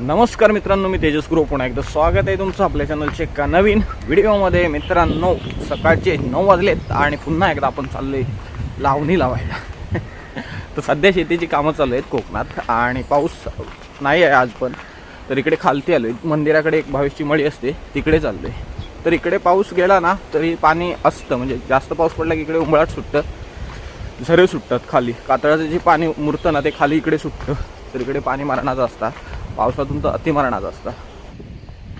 नमस्कार मित्रांनो मी तेजस गुरु. पुन्हा एकदा स्वागत आहे तुमचं आपल्या चॅनलचे एका नवीन व्हिडिओमध्ये मित्रांनो सकाळचे नऊ वाजलेत आणि पुन्हा एकदा आपण चाललोय लावणी लावायला. तर सध्या शेतीची कामं चालू आहेत कोकणात आणि पाऊस नाही आहे आज पण. तर इकडे खालती आलो आहे मंदिराकडे एक भावेशची मळी असते तिकडे चाललो आहे तर इकडे पाऊस गेला ना तरी पाणी असतं. म्हणजे जास्त पाऊस पडला की इकडे उंबळाट सुटतं. झरे सुटतात खाली. कातळाचं जे पाणी मुरतं ना ते खाली इकडे सुटतं. तर इकडे पाणी मारणाचं असतं पावसातून तर अतिमारणाचं असतं.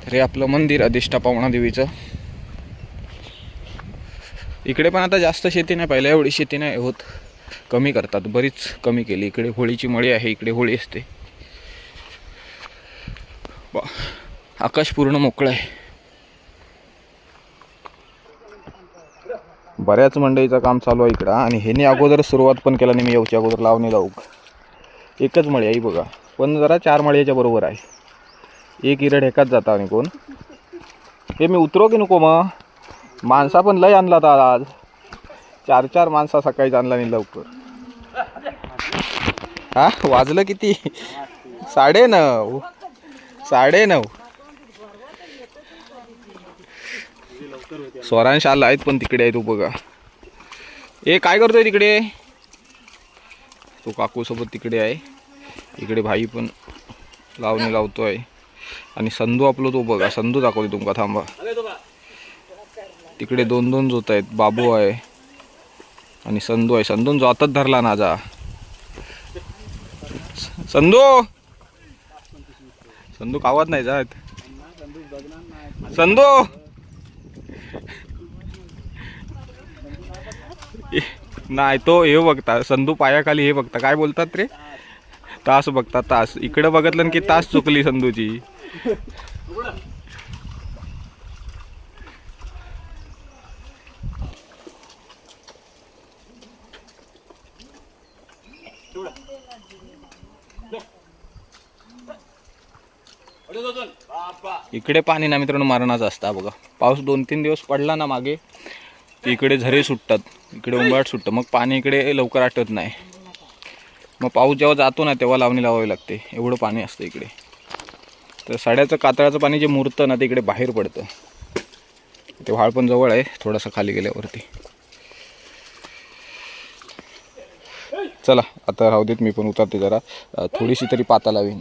तर हे आपलं मंदिर अधिष्ठा पावणा देवीचं. इकडे पण आता जास्त शेती नाही पहिल्या एवढी शेती नाही होत. कमी करतात बरीच कमी केली. इकडे होळीची मळी आहे इकडे होळी असते. आकाश पूर्ण मोकळं आहे. बऱ्याच मंडईचं काम चालू आहे इकडं आणि ह्याने अगोदर सुरुवात पण केला नाही मी येऊच्या अगोदर लावणी लावू. एकच मळी आहे बघा. पण जरा चार मळ्याच्या बरोबर आहे. एक इरड एकाच जाता आणि कोण? हे मी उतरो की नको मग? माणसा पण लय आणला आता आज. चार चार माणसा सकाळीच आणला नाही लवकर. हा? वाजलं किती? साडे नऊ. साडे नऊ. स्वरांश आला आहेत पण तिकडे आहे तू बघा. ए काय करतोय तिकडे? तो काकूसोबत तिकडे आहे. इकडे भाई पण लावणी लावतो आहे आणि संधू आपलं तो बघा संधू दाखवते तुमका थांबा. तिकडे दोन दोन जोत आहेत बाबू आहे आणि संधू आहे. संधून जोतच धरला नाजा संधू संधू कावत नाही जात. संधू नाही तो हे बघता संधू पायाखाली हे बघता. काय बोलतात रे? तास बघता तास. इकडं बघितलं ना की तास चुकली संधूची इकडे पाणी ना मित्रांनो मारणाचा असता बघा. पाऊस दोन तीन दिवस पडला ना मागे इकडे झरे सुटतात. इकडे उंबाट सुटतं मग पाणी इकडे लवकर आटत नाही. मग पाऊस जेव्हा जातो ना तेव्हा लावणी लावावी लागते. एवढं पाणी असतं इकडे. तर साड्याचं कातळाचं पाणी जे मुरतं ना ते इकडे बाहेर पडतं. ते व्हाळ पण जवळ आहे थोडासा खाली गेल्यावरती. चला आता राहू देत मी पण उतरते जरा. थोडीशी तरी पाता लावीन.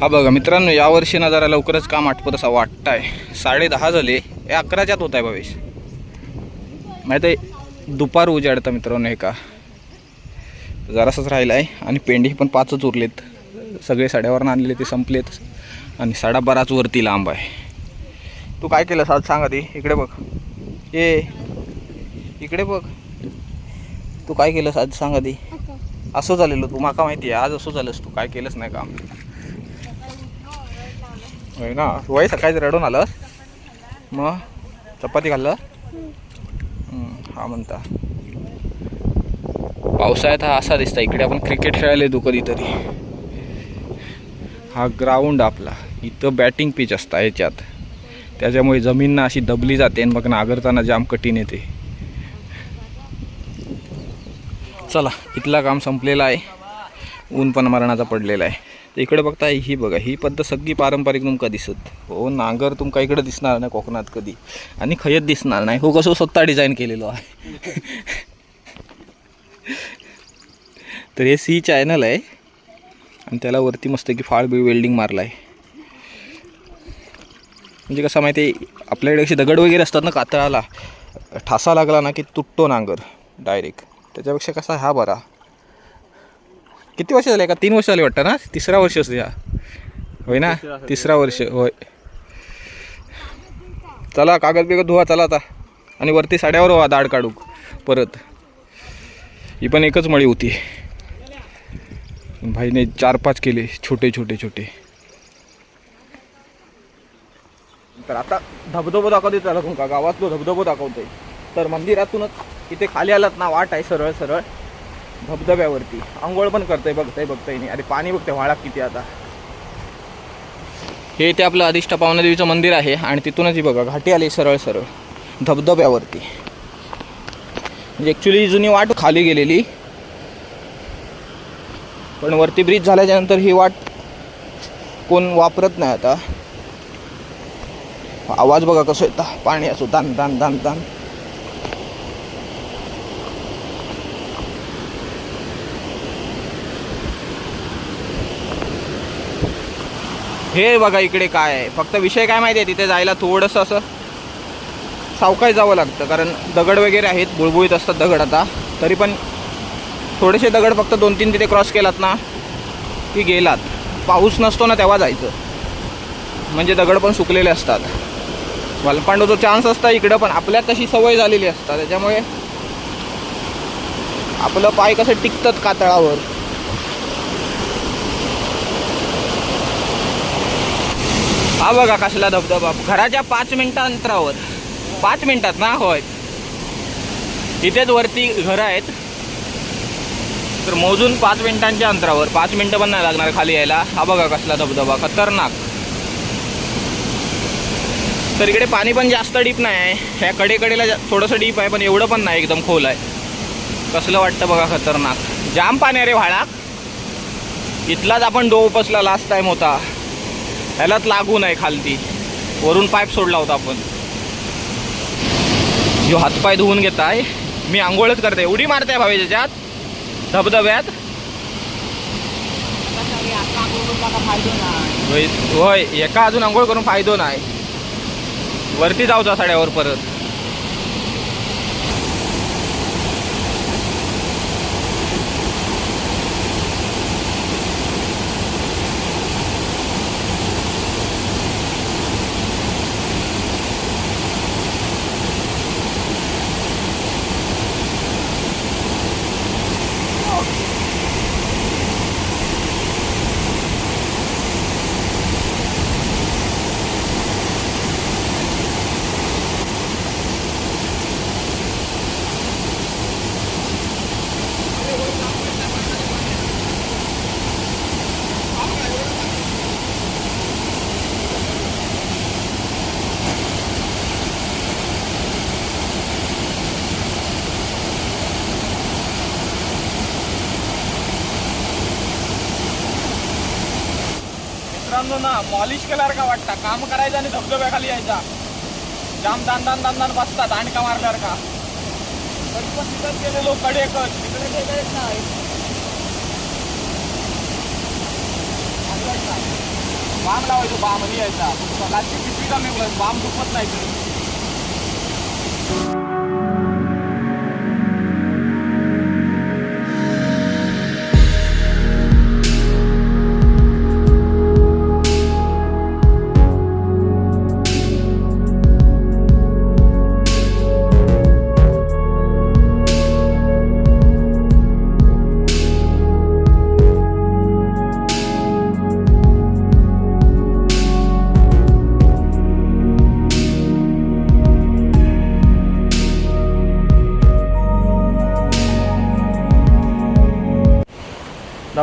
हा बघा मित्रांनो यावर्षी ना जरा लवकरच काम आटपत असा वाटत आहे साडे दहा झाले हे अकराच्यात होत आहे भवेश माहीत आहे दुपार उजाडतं मित्रांनो हे का. जरासंच राहिलं आहे आणि पेंडी पण पाचच उरलेत. सगळे साड्यावरनं आणलेले ते संपलेत आणि साडा बराच वरती लांब आहे. तू काय केलं आज? सांगा ती इकडे बघ. ये इकडे बघ. तू काय केलंस आज? सांगा ती. असं. झालेलं तू माका माहिती आहे आज असं झालंस तू. काय केलंच नाही काम? होय ना? वय सकाळी रडून आलं मग? चपाती खाल्लं? हा म्हणता. पावसाळ्यात हा असा दिसता इकडे आपण क्रिकेट खेळायला येतो कधीतरी. हा ग्राउंड आपला. इथं बॅटिंग पिच असतं याच्यात त्याच्यामुळे जमीन ना अशी दबली जाते आणि मग नागरताना जाम कठीण येते. चला इथला काम संपलेलं आहे. ऊन पण मरणाचा पडलेला आहे. तर इकडे बघता ही बघा ही पद्धत सगळी पारंपरिक तुमका दिसत. हो नांगर तुमका इकडे दिसणार नाही कोकणात कधी. आणि खयत दिसणार नाही. हो कसं स्वतः डिझाईन केलेलो आहे. तर हे सी चॅनल आहे. आणि त्याला वरती मस्त की फाळ बी वेल्डिंग मारला आहे म्हणजे कसं माहिती आहे आपल्याकडे असे दगड वगैरे असतात ना कातळाला ठासा लागला ना की तुटतो नांगर डायरेक्ट त्याच्यापेक्षा कसा हा बरा. किती वर्ष झाले? का तीन वर्ष झाले वाटतं ना? तिसरा वर्ष असते होय ना? तिसरा वर्ष होय. चला कागद बिगद धुवा चला आता. आणि वरती साड्यावर व्हा दाढ काढू परत. ही पण एकच मळी होती. भाईने चार पाच केले छोटे छोटे छोटे. तर आता धबधबो दाखवते त्याला तुमका. गावातलो धबधबो दाखवतोय तर मंदिरातूनच इथे खाली आलात ना वाट आहे सरळ सरळ. धबधब्यावरती. आंघोळ पण करतोय बघताय बघताय नाही अरे पाणी बघते वाळा किती आता. हे इथे आपलं अधिष्ठा पावनादेवीचं मंदिर आहे आणि तिथूनच ही बघा घाटी आली सरळ सरळ धबधब्यावरती. म्हणजे ॲक्च्युली जुनी वाट खाली गेलेली. पण वरती ब्रिज झाल्याच्यानंतर ही वाट कोण वापरत नाही आता. आवाज बघा कसं येता. पाणी असो दान दान दान दान. हे बघा इकडे काय आहे. फक्त विषय काय माहिती आहे तिथे जायला थोडंसं असं सावकाश जावं लागतं. कारण दगड वगैरे आहेत बुळबुळीत असतात दगड आता. तरी पण थोडेसे दगड फक्त दोन तीन तिथे क्रॉस केलात ना की गेलात. पाऊस नसतो ना तेव्हा जायचं. म्हणजे दगड पण सुकलेले असतात. वलपांडूचा चान्स असता इकडं पण आपल्यात तशी सवय झालेली असतात त्याच्यामुळे आपलं पाय कसं टिकतात कातळावर. हा बघा कसला धबधबा. घराच्या पाच मिनिटा अंतरावर. पाच मिनिटात ना? होय. इथेच वरती घरं आहेत. तर मोजून पाच मिनिटांच्या अंतरावर. पाच मिनिटं पण नाही लागणार खाली यायला. हा बघा कसला धबधबा. खतरनाक. तर इकडे पाणी पण जास्त डीप नाही आहे. ह्या कडेकडेला जा- थोडंसं डीप आहे पण एवढं पण नाही. एकदम खोल आहे. कसलं वाटतं बघा खतरनाक. जाम पाणी आहे रे व्हाळा. इथलाच आपण डो उपसला लास्ट टाइम होता. ह्यालाच लागून आहे खालती. वरून पाईप सोडला होता आपण. जो हातपाय धुवून घेत आहे मी आंघोळच करते. उडी मारते भावे त्याच्यात धबधब्यात. होय होय एका अजून आंघोळ करून फायदो नाही. वरती जाऊचा साड्यावर परत. मित्रांनो ना मॉलिश केल्यासारखा वाटता वाटतं? काम करायचं आणि धबधब्याखाली यायचा. जाम दान दान दान दान बसतात आणका मारल्यासारखा तरी पण तिथंच गेलेलो कडेकच. तिकडे गेलेच नाही. बाम लावायचो बाम आणि यायचा. लाची पिशवी का बाम दुखत नाही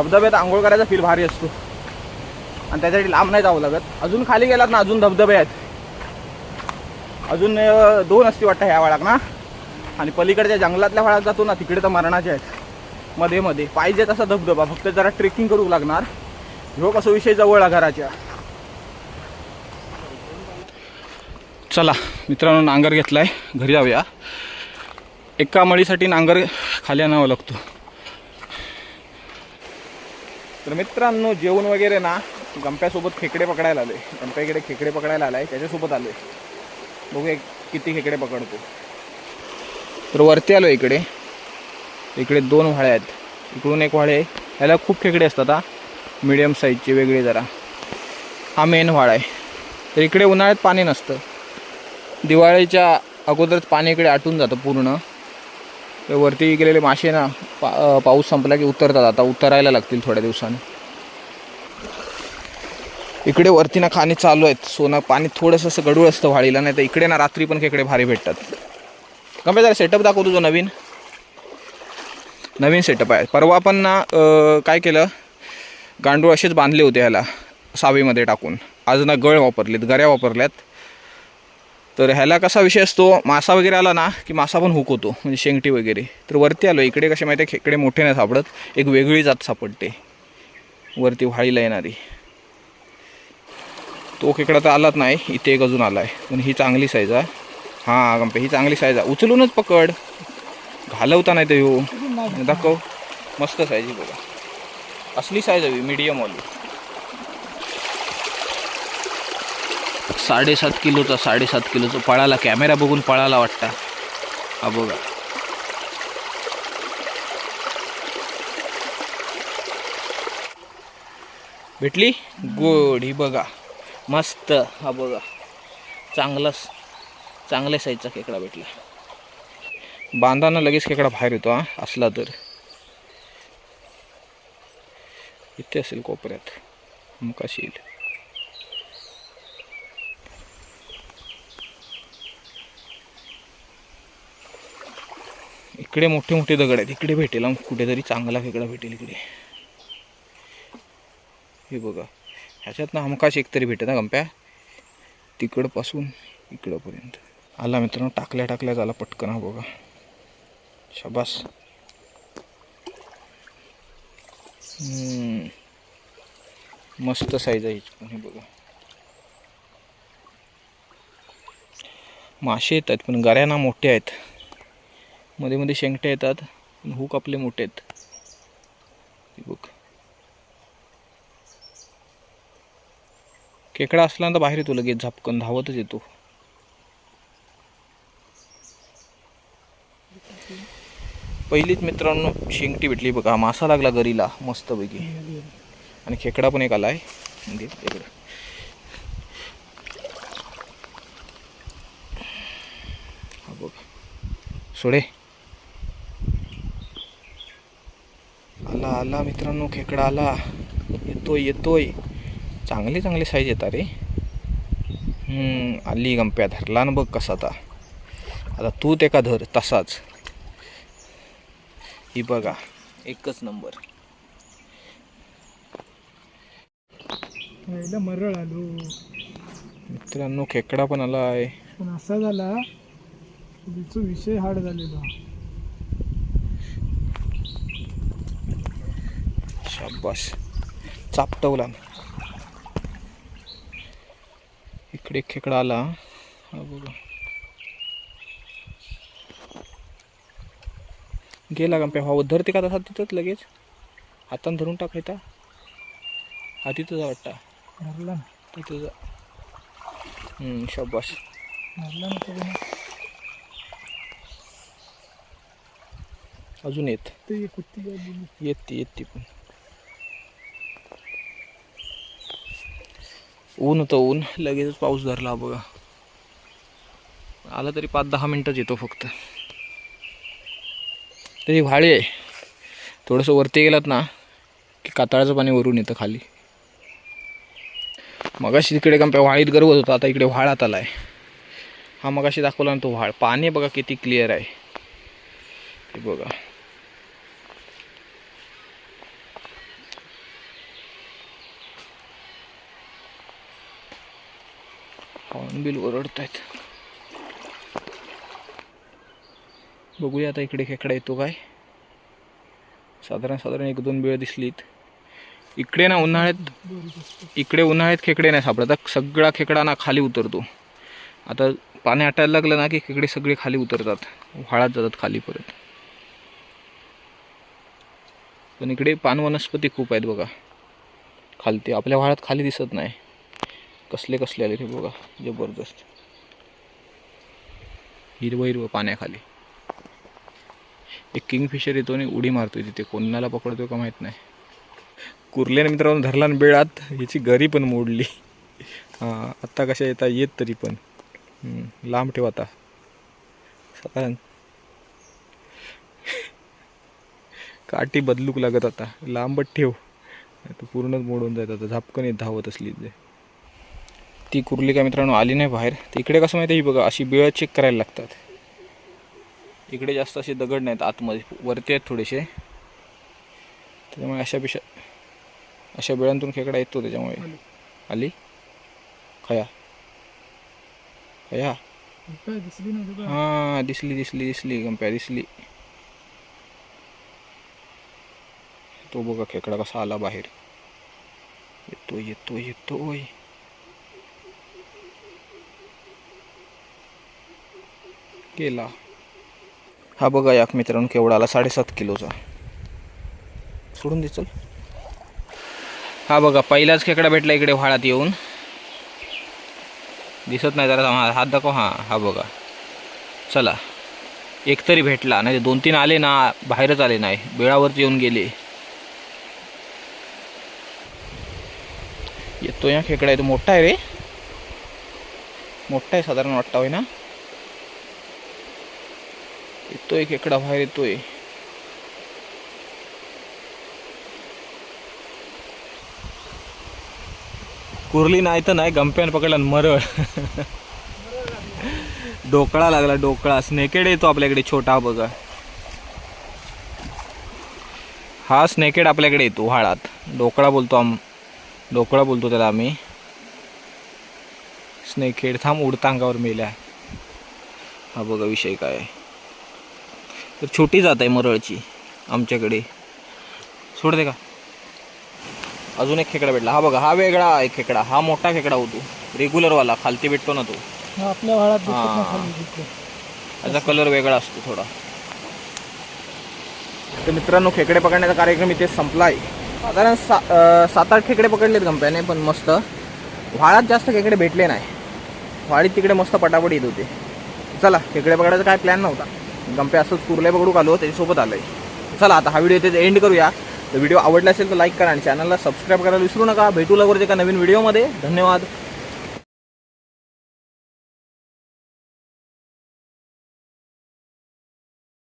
धबधब्यात आंघोळ करायचा फील भारी असतो. आणि त्याच्यासाठी लांब नाही जावं लागत. अजून खाली गेलात ना अजून धबधबे आहेत. अजून दोन असती वाटतं ह्या वाळाक ना आणि पलीकडच्या जंगलातल्या वाळात जातो ना तिकडे तर मरणाचे आहेत. मध्ये मध्ये. पाहिजे तसा धबधबा. फक्त जरा ट्रेकिंग करू लागणार. ह्यो कसं विषय जवळ आहे घराच्या. चला मित्रांनो नांगर घेतलाय. घरी जाऊया. एका मळीसाठी नांगर खाली आणावं लागतो. तर मित्रांनो जेवण वगैरे ना गंप्यासोबत खेकडे पकडायला आले गंप्या इकडे खेकडे पकडायला आलाय त्याच्यासोबत आलोय. बघूया किती खेकडे पकडतो. तर वरती आलो इकडे. इकडे दोन व्हाळे आहेत. इकडून एक व्हाळे आहे खूप खेकडे असतात हा. मिडियम साईजचे वेगळे जरा. हा मेन वाळा आहे. तर इकडे उन्हाळ्यात पाणी नसतं. दिवाळीच्या अगोदरच पाणी इकडे आटून जातं पूर्ण. तर वरती गेलेले मासे ना पा पाऊस संपला की उतरतात. आता उतरायला लागतील थोड्या दिवसांनी. इकडे वरती ना खाणी चालू आहेत. सोनं पाणी थोडंसं असं गडूळ असतं व्हाळीला नाही तर इकडे ना रात्री पण खेकडे भारी भेटतात. कमी जरा सेटअप दाखव तुझं नवीन. नवीन सेटअप आहे. परवा पण ना काय केलं? गांडूळ असेच बांधले होते ह्याला सावेमध्ये टाकून. आज ना गळ वापरलेत गऱ्या वापरल्यात. तर ह्याला कसा विषय असतो? मासा वगैरे आला ना की मासा पण हुक होतो म्हणजे शेंगटी वगैरे. तर वरती आलो इकडे कसे माहिती आहे खेकडे मोठे नाही सापडत. एक वेगळी जात सापडते. वरती व्हाळीला येणारी तो खेकडा तर आलाच नाही. इथे एक अजून आला आहे पण ही चांगली साईज आहे. हां गंपे ही चांगली साईज आहे. उचलूनच पकड. घालवता नाही तर हो. दाखव. मस्त साईज आहे बघा. असली साईज हवी मीडियम वाली. साडेसात किलोचा साडेसात किलोचा पळाला. कॅमेरा बघून पळाला वाटता. हा बघा. भेटली? गोड. ही बघा. मस्त. हा बघा. चांगलाच चांगल्या साईजचा खेकडा भेटला. बांधाना लगेच खेकडा बाहेर येतो हा. असला तर. इथे असेल कोपऱ्यात. मग कशी येईल? इकडे मोठे मोठे दगड आहेत. इकडे भेटेल कुठेतरी चांगला खेकडा भेटेल इकडे. हे बघा. ह्याच्यात ना हमखास एकतरी भेटत ना गंप्या. तिकडपासून इकडंपर्यंत. आला मित्रांनो टाकल्या टाकल्या झाला पटकन हा बघा. शबास. मस्त साईज आहे पण हे बघा. मासे येतात पण गऱ्यांना मोठे आहेत. मध्ये मध्ये शेंगटे येतात पण हुक आपले मोठे आहेत. बघ. खेकडा असला तर बाहेर येतो लगेच झापकन धावतच येतो. पहिलीच मित्रांनो शेंगटी भेटली बघा. मासा लागला गरीला मस्तपैकी. आणि खेकडा पण एक आला आहे म्हणजे तिकडे बघ. सोडे. आला आला मित्रांनो खेकडा आला. येतोय येतोय. चांगले चांगले साईज येतात रे. हम्म, आली गंप्या धरला ना बघ कसा आता. आता तू ते का धर तसाच. ही बघा एकच नंबर पहिला मरळ आलो. मित्रांनो खेकडा पण आला आहे पण असा झाला विषय हार्ड झालेला. शाबास. चापटवला इकडे खेकडा आला. हा बघा. गेला का पेव्हा धरते का तसा तिथंच लगेच? हातानं धरून टाकायचा हा तिथं जा वाटता. मरला तिथं जा. शाबास. मरला ना. अजून येत. येते येते पण. ऊन होतं ऊन. लगेचच पाऊस धरला बघा. आला तरी पाच दहा मिनटंच येतो फक्त. तरी व्हाळी आहे. थोडंसं वरती गेलात ना की कातळाचं पाणी वरून येतं खाली. मगाशी तिकडे कंप्या व्हाळीत गरवत होता आता इकडे व्हाळात आला आहे हा मगाशी दाखवला ना तो व्हाळ. पाणी बघा किती क्लिअर आहे. बघा. हॉर्नबिल ओरडत आहेत बघूया आता इकडे खेकडा येतो काय. साधारण साधारण एक दोन वेळ दिसलीत. इकडे ना उन्हाळ्यात इकडे उन्हाळ्यात खेकडे नाही सापडत. आता सगळा खेकडा ना खाली उतरतो. आता पाणी आटायला लागलं ना की खेकडे सगळे खाली उतरतात. व्हाळात जातात खाली परत. पण इकडे पान वनस्पती खूप आहेत बघा. खालती आपल्या व्हाळात खाली दिसत नाही. कसले कसले आले ते बघा जबरदस्त. हिरवं हिरवं पाण्याखाली. एक किंगफिशर येतो आणि उडी मारतोय तिथे कोणाला पकडतोय का माहीत नाही. कुर्ल्याने मित्रांनो धरला आणि बेळात याची गरी पण मोडली. हां आत्ता कशा येता येत तरी पण. लांब ठेव आता. साधारण. काठी बदलूक लागत आता. लांबच ठेव. तर पूर्णच मोडून जात आता. झापकन येत धावत असली ते ती कुर्ली काय मित्रांनो आली नाही बाहेर. तर इकडे कसं माहिती आहे ही बघा अशी बिळं चेक करायला लागतात. इकडे जास्त असे दगड नाहीत आतमध्ये वरती आहेत थोडेसे. त्याच्यामुळे अशा पिशा अशा बिळांतून खेकडा येतो त्याच्यामुळे. आली. खया. खया? हा दिसली दिसली दिसली गंप्या दिसली. तो बघा खेकडा कसा आला बाहेर. येतोय येतोय येतोय. केला. हा बघा याक मित्रांनो केवढा आला साडेसात किलोचा. सोडून दे चल. हा बघा पहिलाच खेकडा भेटला इकडे व्हाळात येऊन. दिसत नाही जरा हा हात दाखव हां हा बघा. चला. एक तरी भेटला नाही दोन तीन आले ना बाहेरच आले नाही बेळावरती येऊन गेले. येतो या खेकडा आहे तो मोठा आहे रे. मोठा आहे साधारण वाटता होय ना? येतोय खेकडा बाहेर येतोय? कुर्ली नाही तर नाही गंप्यान पकडला आणि मरळ. डोकळा लागला डोकळा. स्नेकेड येतो आपल्याकडे छोटा बघा. हा स्नेकेड आपल्याकडे येतो व्हाळात डोकळा बोलतो आम डोकळा बोलतो त्याला आम्ही. स्नेकेड थांब उडता अंगावर मेल्या. हा बघा विषय काय आहे. तर छोटी जात आहे मरळची आमच्याकडे. सोड दे का? अजून एक खेकडा भेटला. हा बघा हा वेगळा आहे खेकडा. हा मोठा खेकडा होतो. रेग्युलरवाला खालती भेटतो ना तो. हा, आपल्या वाळात. त्याचा कलर वेगळा असतो थोडा. तर मित्रांनो खेकडे पकडण्याचा कार्यक्रम इथे संपला आहे साधारण सा सात आठ खेकडे पकडलेत गंप्याने पण मस्त. व्हाळात जास्त खेकडे भेटले नाही. व्हाळीत तिकडे मस्त पटापट येत होते. चला खेकडे पकडायचा काय प्लॅन नव्हता. गंप्या असंच कुर्ले पकडू आलो त्याच्यासोबत आलं आहे चला आता हा व्हिडिओ इथे एंड करूया. तर व्हिडिओ आवडला असेल तर लाईक करा आणि चॅनलला सबस्क्राईब करायला विसरू नका. भेटू लवकरच एका नवीन व्हिडिओमध्ये धन्यवाद.